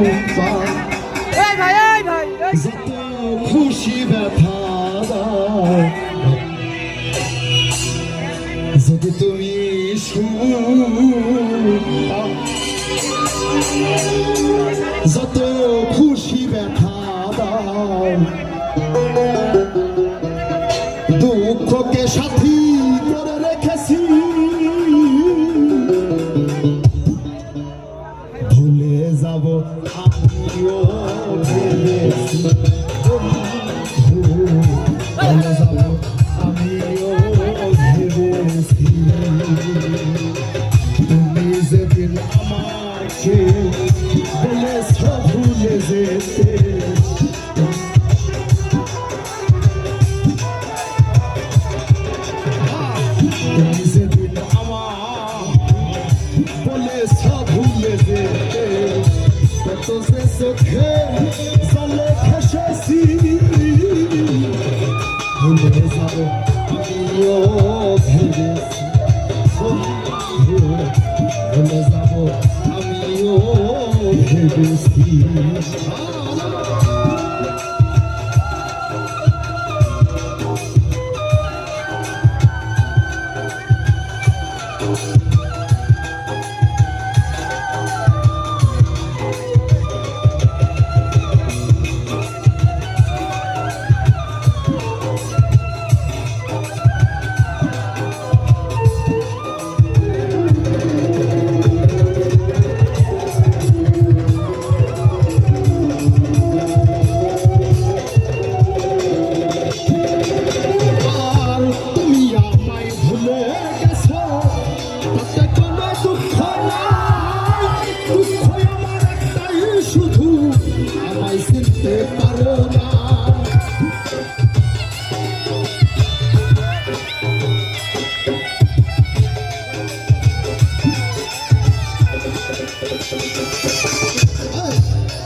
এই ভাই এই ভাই। যত খুশি যত খুশি তুমি যেদিন আমাকে বলেছ ভুলে যেতে তুমি যেদিন আমার বলেছ ভুলে যেতে কত সে চোখে জলে খেসেছি ভুলে যাব আমিও ভেবেছি ভুলে যাব আমিও ভেবেছি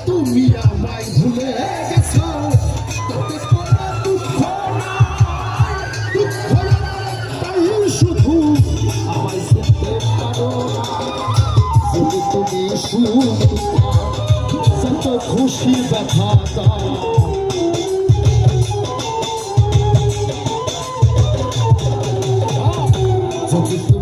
তুমি আমায় ভুলে গেছো, তাতে কোনো দুঃখ নাই। দুঃখ একটাই শুধু আমায় চিনতে পারো যদি তুমি শুনতা যত খুশি ব্যথা দাও। যদি যত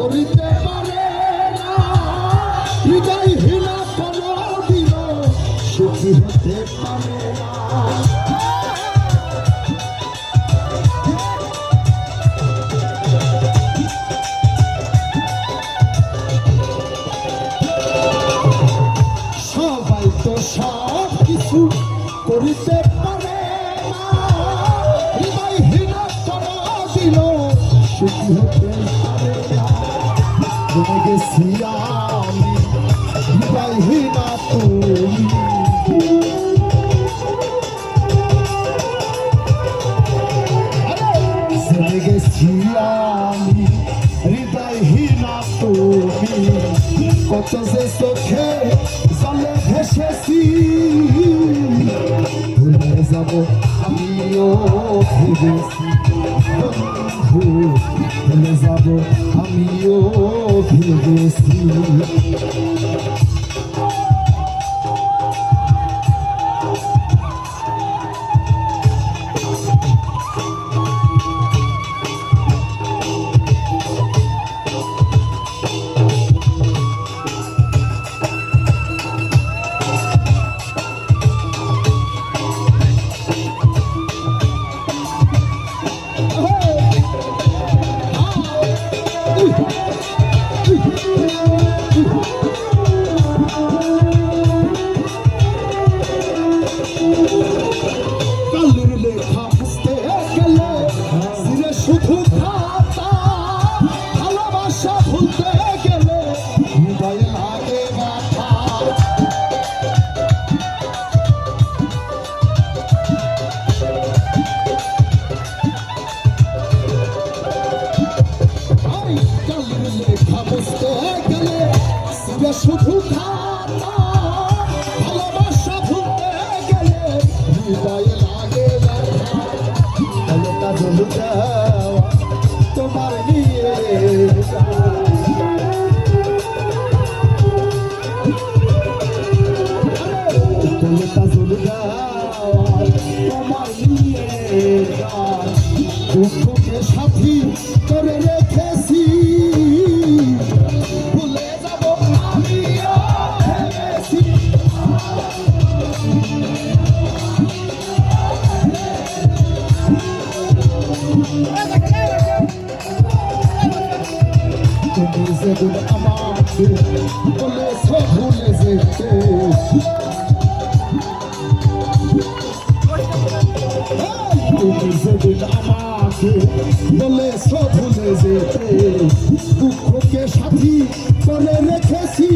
করিতে পারে না। হৃদয় হীনা কোনো দিন সুখী হতে পারে সবাই তো সব কিছু করিতে পারে না। হৃদয় হীনা কোনো দিন সুখী হতে কত যে চোখে জলে ভেসেছি ভুলে যাব আমিও ভেবেছি ভুলে যাব আমিও ভেবেছি কালির বুঝতে গেলে সিরে শুধু ভালোবাসা ভুলতে তোমার নিয়ে সাথী করে যেদিন আমাকে বলেছ ভুলে যেতে তুমি যেদিন আমাকে বলেছ ভুলে যেতে। দুঃখকে সাথী করে রেখেছি।